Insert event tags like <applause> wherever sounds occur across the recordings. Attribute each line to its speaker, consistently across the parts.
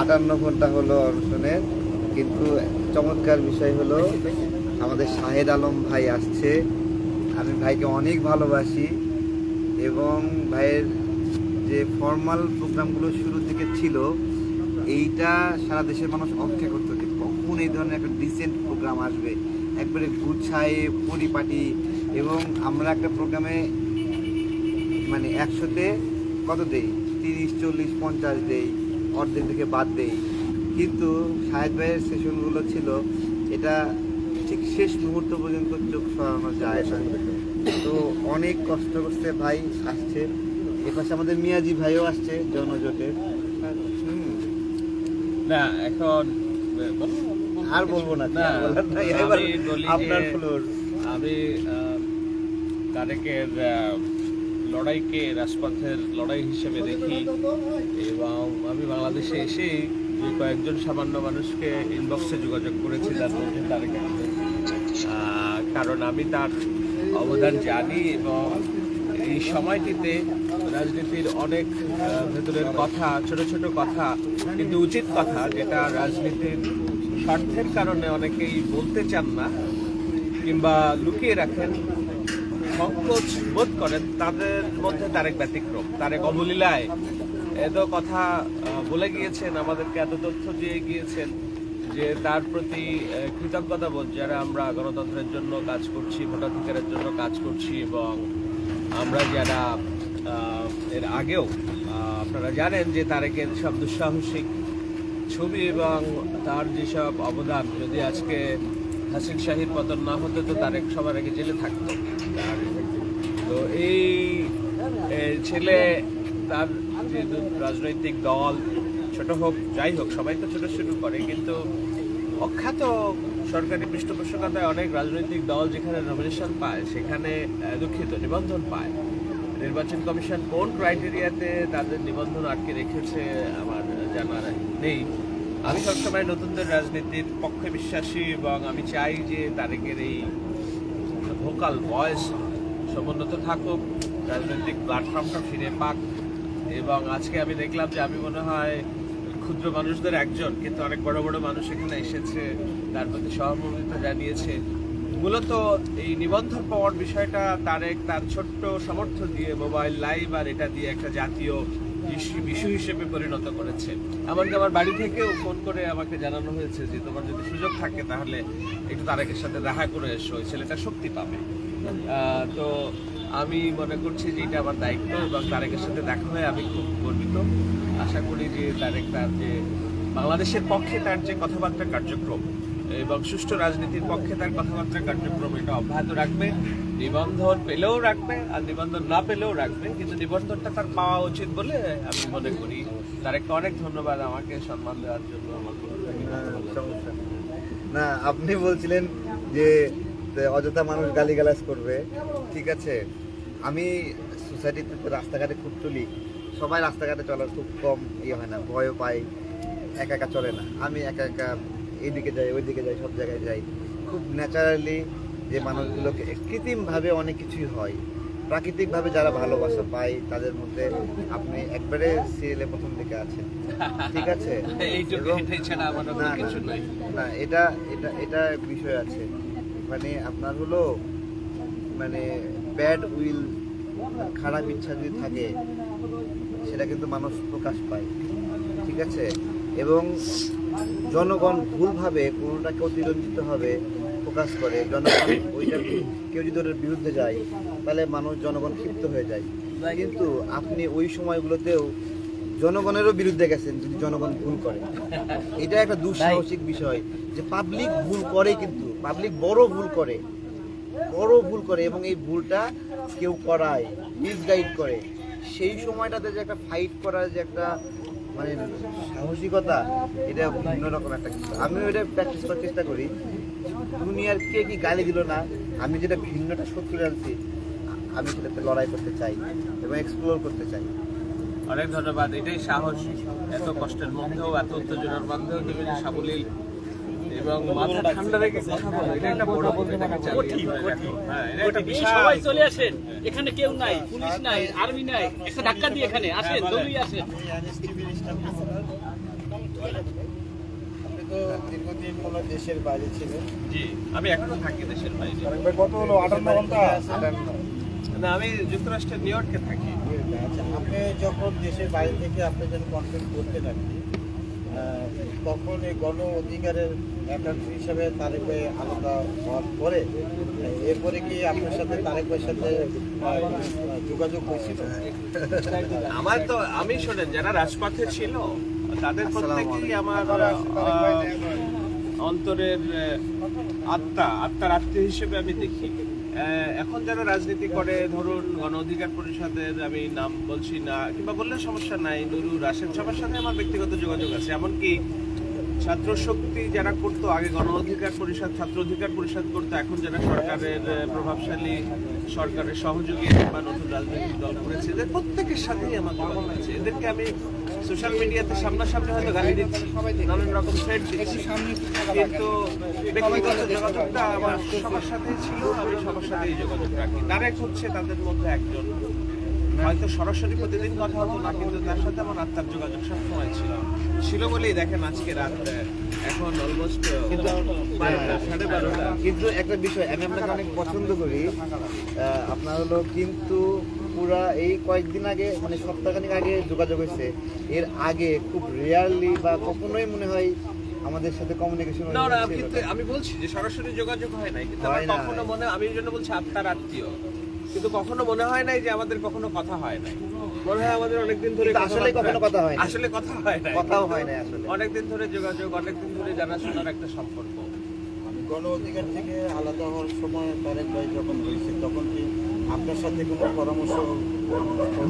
Speaker 1: আটান্ন ঘণ্টা হলো অনশনের কিন্তু চমৎকার বিষয় হলো আমাদের শাহেদ আলম ভাই আসছে। আমি ভাইকে অনেক ভালোবাসি এবং ভাইয়ের যে ফর্মাল প্রোগ্রামগুলো শুরু থেকে ছিল, এইটা সারা দেশের মানুষ অপেক্ষা করতো যে কখন এই ধরনের একটা ডিসেন্ট প্রোগ্রাম আসবে। একবারে গুছায়, পরিপাটি এবং আমরা একটা প্রোগ্রামে মানে একশোতে কত দেই? তিরিশ, চল্লিশ, পঞ্চাশ দেই। অর্ধেক থেকে বাদ দেই। কিন্তু সাহেদ ভাইয়ের সেশনগুলো ছিল এটা ঠিক শেষ মুহূর্ত পর্যন্ত চোখ সরানো যায় না। তো অনেক কষ্ট করতে ভাই আসছে। এপাশে আমাদের মিয়াজি ভাইও আসছে জনজোটের হুম,
Speaker 2: না এখন
Speaker 1: আর বলব না আপনার ফ্লোর
Speaker 2: আমি আহ, লড়াইকে রাজপথের লড়াই হিসেবে দেখি এবং আমি বাংলাদেশে এসেই যে কয়েকজন সামান্য মানুষকে ইনবক্সে যোগাযোগ করেছি তার মধ্যে আহমেদ। কারণ আমি তার অবদান জানি এবং এই সময়টিতে রাজনীতির অনেক ভেতরের কথা, ছোট ছোট কথা কিন্তু উচিত কথা যেটা রাজনীতির স্বার্থের কারণে অনেকেই বলতে চান না কিংবা লুকিয়ে রাখেন সংকোচ বোধ করেন, তাদের মধ্যে তারেক ব্যতিক্রম। তারেক অবলীলায় এত কথা বলে গিয়েছেন, আমাদেরকে এত তথ্য দিয়ে গিয়েছেন যে তার প্রতি কৃতজ্ঞতা বোধ যারা আমরা গণতন্ত্রের জন্য কাজ করছি, ভোটাধিকারের জন্য কাজ করছি এবং আমরা যারা এর আগেও আপনারা জানেন যে তারেকের সব দুঃসাহসিক ছবি এবং তার যেসব অবদান, যদি আজকে হাসিন শাহির পতন না হতো, তো তারেক সবার আগে জেলে থাকতো। তো এই ছেলে তার যেহেতু রাজনৈতিক দল ছোট হোক, যাই হোক, সবাই তো ছোট শুরু করে, কিন্তু অখ্যাত সরকারি পৃষ্ঠপোষকতায় অনেক রাজনৈতিক দল যেখানে নমিনেশন পায়, সেখানে দুঃখিত, নিবন্ধন পায়। নির্বাচন কমিশন কোন ক্রাইটেরিয়াতে তাদের নিবন্ধন আটকে রেখেছে আমার জানা নেই। আমি সবসময় নতুনদের রাজনীতির পক্ষে বিশ্বাসী এবং আমি চাই যে তারেকের এই ভোকাল ভয়েস সমুন্নত থাকুক, রাজনৈতিক প্ল্যাটফর্মটা ফিরে পাক। এবং আজকে আমি দেখলাম যে আমি মনে হয় ক্ষুদ্র মানুষদের একজন, কিন্তু অনেক বড় বড় মানুষ এখানে এসেছে, তার প্রতি সহমর্মিতা জানিয়েছে। মূলত এই নিবন্ধন পাওয়ার বিষয়টা তারেক তার ছোট্ট সামর্থ্য দিয়ে মোবাইল লাইভ আর এটা দিয়ে একটা জাতীয় ইস্যু হিসেবে পরিণত করেছে। এমনকি আমার বাড়ি থেকেও ফোন করে আমাকে জানানো হয়েছে যে তোমার যদি সুযোগ থাকে তাহলে একটু তারেকের সাথে দেখা করে এসো ছেলেটা শক্তি পাবে। তো আমি মনে করছি যে এটা আমার দায়িত্ব এবং তারেকের সাথে দেখা হয়ে আমি খুব গর্বিত। আশা করি যে তারেক তার যে বাংলাদেশের পক্ষে তার যে কথাবার্তা কার্যক্রম এবং সুষ্ঠু রাজনীতির পক্ষে তার কথাবার্তা কার্যক্রম এটা অব্যাহত রাখবে, নিবন্ধন পেলেও রাখবে আর নিবন্ধন না পেলেও রাখবে। কিন্তু নিবন্ধনটা তার পাওয়া উচিত বলে আমি মনে করি। তার একটা অনেক ধন্যবাদ আমাকে সম্মান দেওয়ার জন্য। আমার।
Speaker 1: সমস্যা না, আপনি বলছিলেন যে অযথা মানুষ গালিগালাজ করবে ঠিক আছে? আমি সোসাইটিতে রাস্তাঘাটে খুব চলি। সবাই রাস্তাঘাটে চলার খুব কম ইয়ে হয় না ভয়ও পাই। একা একা চলে না। আমি একা একা এইদিকে যাই ওইদিকে যাই সব জায়গায় যাই। খুব ন্যাচারালি যে মানুষগুলোকে কৃত্রিমভাবে অনেক কিছুই হয়। প্রাকৃতিকভাবে যারা ভালোবাসা পায় তাদের মধ্যে আপনি একবারে সিরিয়ালে প্রথম দিকে আছেন। ঠিক আছে? না এটা এটা এটা বিষয় আছে। মানে আপনার হলো মানে ব্যাড উইল খারাপ ইচ্ছা যদি থাকে, সেটা কিন্তু মানুষ প্রকাশ পায়, ঠিক আছে? এবং জনগণ ভুলভাবে কোনোটাকে অতিরঞ্জিত হবে প্রকাশ করে, জনগণ ওইটা কেউ যদি ওটার বিরুদ্ধে যায়, তাহলে মানুষ, জনগণ ক্ষিপ্ত হয়ে যায়। কিন্তু আপনি ওই সময়গুলোতেও জনগণেরও বিরুদ্ধে গেছেন যদি জনগণ ভুল করে। এটা একটা দুঃসাহসিক বিষয় যে পাবলিক ভুল করে কিন্তু পাবলিক বড় ভুল করে, বড় ভুল করে এবং এই ভুলটা কেউ করায় মিসগাইড করে। সেই সময়টাতে যে একটা ফাইট করার যে একটা মানে সাহসিকতা, এটা ভিন্ন রকম একটা কিছু আমি এটা প্র্যাকটিস করার চেষ্টা করি। দুনিয়ার কে কি গালি দিল না, আমি যেটা ভিন্নটা সত্যি জানছি আমি সেটাতে লড়াই করতে চাই এবং এক্সপ্লোর করতে চাই।
Speaker 2: অনেক ধন্যবাদ, এটাই সাহস। এত কষ্টের মধ্যেও, এত উত্তেজনার মধ্যেও, তুমি সাবলীল এবং মাথা ঠান্ডা রেখে কথা বলো। এটা একটা বড় রাখো। হ্যাঁ, এটা বিশাল
Speaker 3: সবাই চলে আসেন। এখানে কেউ নাই পুলিশ নাই আর্মি নাই। একটা ধাক্কা দিয়ে এখানে আসেন দৌড়িয়ে আসেন।
Speaker 4: দীর্ঘদিন কোনো দেশের বাইরে ছিলেন।
Speaker 2: জি আমি এখনও থাকি দেশের বাইরে।
Speaker 4: কত হলো? আটান্ন ঘণ্টা?
Speaker 2: না আমি যুক্তরাষ্ট্রের নিউ ইয়র্কে থাকি।
Speaker 4: আচ্ছা আপনি যখন দেশের বাইরে থেকে আপনি যখন কন্টেন্ট করতে আর কি আহ, তখন এই গণ অধিকারের একাংশ হিসাবে তারেক ভাই আলাদা হওয়ার পরে এরপরে কি আপনার সাথে তারেক ভাইয়ের সাথে যোগাযোগ হয়েছিল?
Speaker 2: আমার তো আমি শোনেন যারা রাজপথে ছিল তাদের প্রত্যেকেই আমার অন্তরের আত্মা আত্মার আত্মীয় হিসেবে আমি দেখি। এখন যারা রাজনীতি করে, ধরুন গণ অধিকার পরিষদের আমি নাম বলছি না, কিংবা বললে সমস্যা নাই, নুরু রাশেদ সবার সাথে আমার ব্যক্তিগত যোগাযোগ আছে। এমনকি ছাত্র শক্তি যারা করতো, আগে গণ অধিকার পরিষদ, ছাত্র অধিকার পরিষদ করতো, এখন যারা সরকারের প্রভাবশালী সরকারের সহযোগী বা নতুন রাজনৈতিক দল করেছে, এদের প্রত্যেকের সাথেই আমার যোগাযোগ আছে। এদেরকে আমি সোশ্যাল মিডিয়াতে সামনাসামনি হয়তো গালি দিচ্ছি নানান রকম থ্রেড দিচ্ছি। কিন্তু ব্যক্তিগত যোগাযোগটা আমার সবার সাথেই ছিল আমি সবার সাথেই যোগাযোগ রাখি। তারেক হচ্ছে তাদের মধ্যে একজন। হয়তো সরাসরি প্রতিদিন কথা হতো না কিন্তু তার সাথে আমার আত্মার যোগাযোগ সবসময় ছিল। ছিল বলেই দেখেন আজকে রাত এখন অলমোস্ট সাড়ে বারোটা।
Speaker 1: কিন্তু একটা বিষয় আমি আপনাকে অনেক পছন্দ করি। আপনার হলো কিন্তু পুরা এই কয়েকদিন আগে মানে সপ্তাহখানিক আগে যোগাযোগ হয়েছে। এর আগে খুব রেয়ারলি বা কখনোই মনে হয় আমাদের সাথে কমিউনিকেশন
Speaker 2: না না কিন্তু আমি বলছি যে সরাসরি যোগাযোগ হয় নাই কিন্তু আমার কখনো মনে আমি এই জন্য বলছি আত্মার আত্মীয়। কিন্তু কখনো মনে হয় নাই যে আমাদের কখনো কথা হয় নাই। মনে হয় আমাদের অনেকদিন ধরে
Speaker 1: আসলে কখনো কথা হয় না।
Speaker 2: আসলে কথা হয় না
Speaker 1: কথাও হয় না আসলে।
Speaker 2: অনেকদিন ধরে যোগাযোগ অনেকদিন ধরে জানাশোনার একটা সম্পর্ক।
Speaker 4: আমি গণ অধিকার থেকে আলাদা হওয়ার সময় তারেক ভাই যখন হয়েছে তখন কি আপনার সাথে কোনো পরামর্শ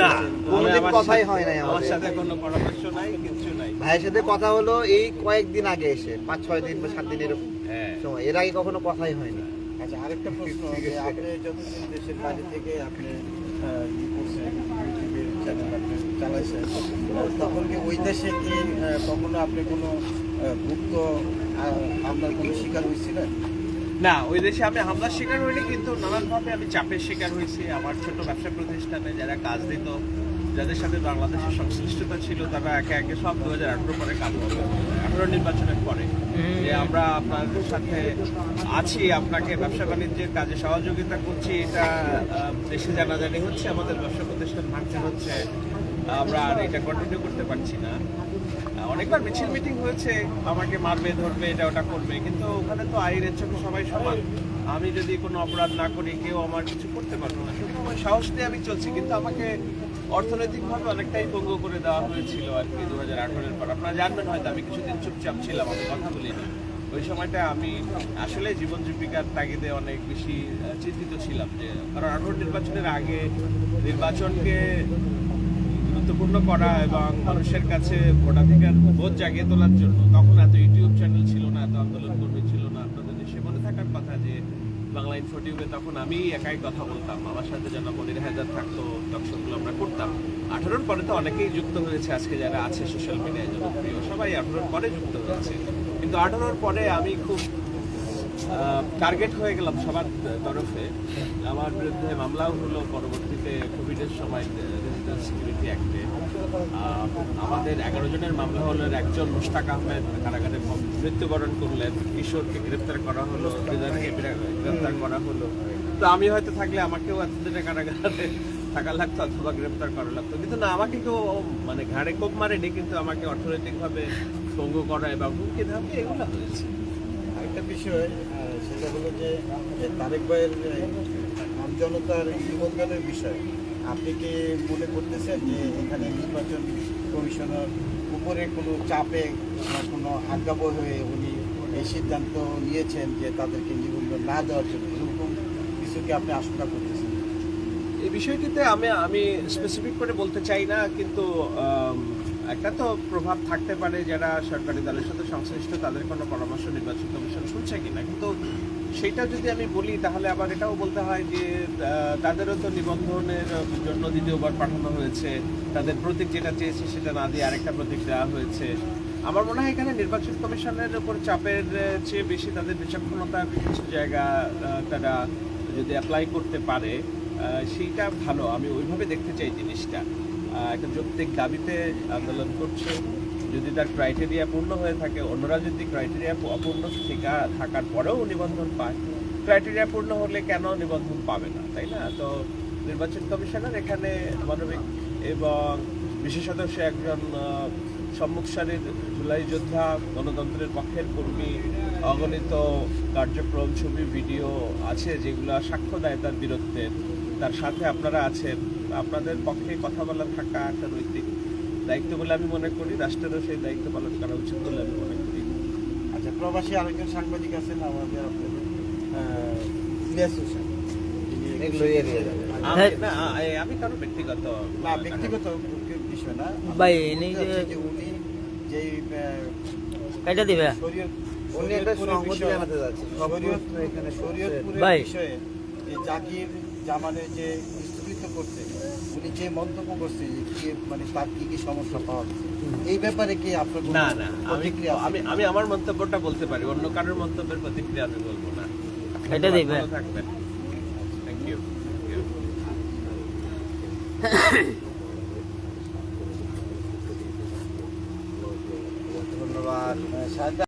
Speaker 2: না
Speaker 1: কোনোদিন কথাই হয় নাই
Speaker 2: আমার সাথে কোনো পরামর্শ নাই কিছু নাই।
Speaker 1: ভাইয়ের সাথে কথা হলো এই কয়েকদিন আগে এসে পাঁচ ছয় দিন বা সাত দিন এরকম।
Speaker 2: হ্যাঁ।
Speaker 1: সময় এর আগে কখনো কথাই হয়নি।
Speaker 4: আচ্ছা আরেকটা প্রশ্ন <laughs> যে আপনি যতদিন দেশের বাইরে থেকে আপনি চালাইছেন তখন কি ওই দেশে কি কখনো আপনি কোনো গুপ্ত আপনার কোনো শিকার হয়েছিলেন?
Speaker 2: না ওই দেশে আমি হামলার শিকার হইনি কিন্তু নানানভাবে আমি চাপের শিকার হয়েছি। আমার ছোট ব্যবসা প্রতিষ্ঠানে যারা কাজ দিত যাদের সাথে বাংলাদেশের সংশ্লিষ্টতা ছিল তারা একে একে সব দু হাজার আঠারো পরে কাজ করবে আঠারো নির্বাচনের পরে। যে আমরা আপনাদের সাথে আছি আপনাকে ব্যবসা বাণিজ্যের কাজে সহযোগিতা করছি এটা দেশে জানাজানি হচ্ছে আমাদের ব্যবসা প্রতিষ্ঠান ভাঙতে হচ্ছে। আমরা আর এটা কন্টিনিউ করতে পারছি না। অনেকবার মিছিল মিটিং হয়েছে, আমাকে মারবে, ধরবে, এটা ওটা করবে, কিন্তু ওখানে তো আইনের চোখে সবাই সমান। আমি যদি কোনো অপরাধ না করি, কেউ আমার কিছু করতে পারবে না। সুতরাং ওই সাহস নিয়ে আমি চলছি, কিন্তু আমাকে অর্থনৈতিকভাবে অনেকটাই পঙ্গ করে দেওয়া হয়েছিল আর কি দু হাজার আঠারোর পর। আপনারা জানবেন হয়তো, আমি কিছুদিন চুপচাপ ছিলাম, আমি কথা বলিনি। ওই সময়টা আমি আসলে জীবন জীবিকার তাগিদে অনেক বেশি চিন্তিত ছিলাম যে, কারণ আঠারো নির্বাচনের আগে নির্বাচনকে গুরুত্বপূর্ণ করা এবং মানুষের কাছে ভোটাধিকার বোধ জাগিয়ে তোলার জন্য তখন এত ইউটিউব চ্যানেল ছিল না, এত আন্দোলন কর্মী ছিল না। আপনাদের দেশে মনে থাকার কথা যে বাংলা ইনফোটিউবে তখন আমি একাই কথা বলতাম আমার সাথে যেন মনির হায়দার থাকতো টকশোগুলো আমরা করতাম। আঠারোর পরে তো অনেকেই যুক্ত হয়েছে, আজকে যারা আছে সোশ্যাল মিডিয়ায় জনপ্রিয়, সবাই আঠারোর পরে যুক্ত হয়েছে। কিন্তু আঠারোর পরে আমি খুব টার্গেট হয়ে গেলাম সবার তরফে। আমার বিরুদ্ধে মামলাও হলো, পরবর্তীতে কোভিডের সময় রেজিডেন্স সিকিউরিটি অ্যাক্টে আমাদের এগারো জনের মামলা হলো এর একজন মুশতাক আহমেদ কারাগারে মৃত্যুবরণ করলেন। কিশোরকে গ্রেপ্তার করা হলো দিদারকে গ্রেপ্তার করা হলো। তো আমি হয়তো থাকলে আমাকেও এতদিনে কারাগারে থাকা লাগতো অথবা গ্রেপ্তার করা লাগতো। কিন্তু না আমাকে কেউ মানে ঘাড়ে কোপ মারেনি কিন্তু আমাকে অর্থনৈতিকভাবে পঙ্গু করা এবং হুমকি ধামকি এগুলো হয়েছে।
Speaker 4: আরেকটা বিষয় সেটা হলো যে তারেক ভাইয়ের আহ, আমজনতার নিবন্ধনের বিষয় আপনি কি মনে করতেছেন যে এখানে নির্বাচন কমিশনার উপরে কোনো চাপে কোনো আজ্ঞাবহ হয়ে উনি এই সিদ্ধান্ত নিয়েছেন যে তাদেরকে নিবন্ধন না দেওয়ার জন্য? এরকম কিছুকে আপনি আশঙ্কা করতেছেন?
Speaker 2: এই বিষয়টিতে আমি আমি স্পেসিফিক করে বলতে চাই না, কিন্তু একটা তো প্রভাব থাকতে পারে যারা সরকারি দলের সাথে সংশ্লিষ্ট, তাদের কোনো পরামর্শ নির্বাচন কমিশন শুনছে কিনা? কিন্তু সেটা যদি আমি বলি, তাহলে আবার এটাও বলতে হয় যে তাদেরও তো নিবন্ধনের জন্য দ্বিতীয়বার পাঠানো হয়েছে। তাদের প্রতীক যেটা চেয়েছে সেটা না দিয়ে আরেকটা প্রতীক দেওয়া হয়েছে। আমার মনে হয় এখানে নির্বাচন কমিশনের উপর চাপের চেয়ে বেশি তাদের বিচক্ষণতার কিছু জায়গা তারা যদি অ্যাপ্লাই করতে পারে সেইটা ভালো। আমি ওইভাবে দেখতে চাই জিনিসটা। একটা যৌক্তিক দাবিতে আন্দোলন করছে। যদি তার ক্রাইটেরিয়া পূর্ণ হয়ে থাকে, অন্যরা যদি ক্রাইটেরিয়া অপূর্ণ থাকা থাকার পরেও নিবন্ধন পায় ক্রাইটেরিয়া পূর্ণ হলে কেন নিবন্ধন পাবে না, তাই না? তো নির্বাচন কমিশনার এখানে মানবিক এবং বিশেষত সে একজন সম্মুখ সারির জুলাই যোদ্ধা, গণতন্ত্রের পক্ষের কর্মী, অগণিত কার্যক্রম, ছবি, ভিডিও আছে যেগুলো সাক্ষ্য দেয় তার বীরত্বের। তার সাথে আপনারা আছেন। আপনাদের পক্ষে কথা বলা থাকা একটা নৈতিক দায়িত্ব বলে আমি মনে করি রাষ্ট্রেরও সেই দায়িত্ব পালন করা উচিত বলে আমি মনে করি।
Speaker 4: আচ্ছা প্রবাসী আরেকজন সাংবাদিক আছেন আমাদের আপনাদের ইলিয়াস হোসেন।
Speaker 1: যাবে
Speaker 2: আমি না আমি কারও ব্যক্তিগত
Speaker 4: না ব্যক্তিগত বিষয় না।
Speaker 5: ভাই, যে-
Speaker 4: উনি যেই
Speaker 5: এটা দিবে?
Speaker 4: শরীয়ত
Speaker 1: উনি একটা
Speaker 4: শরীয়তপুরের
Speaker 1: সংহতি
Speaker 4: বিষয়ে-
Speaker 1: জানাতে যাচ্ছে
Speaker 4: শরীয়ত
Speaker 1: এখানে
Speaker 4: শরীয়তপুরের বিষয়ে এই জাকির জামানের যে করতে উনি যে মন্তব্য করছে যে কি মানে তার কি কি সমস্যা পাওয়া এই ব্যাপারে কি আপনার
Speaker 2: না না আমি আমি আমি আমার মন্তব্যটা বলতে পারি অন্য কারোর মন্তব্যের প্রতিক্রিয়া আমি বলব না।
Speaker 5: এটা
Speaker 2: থাকবেন। থ্যাংক ইউ
Speaker 1: ধন্যবাদ
Speaker 4: সাহেব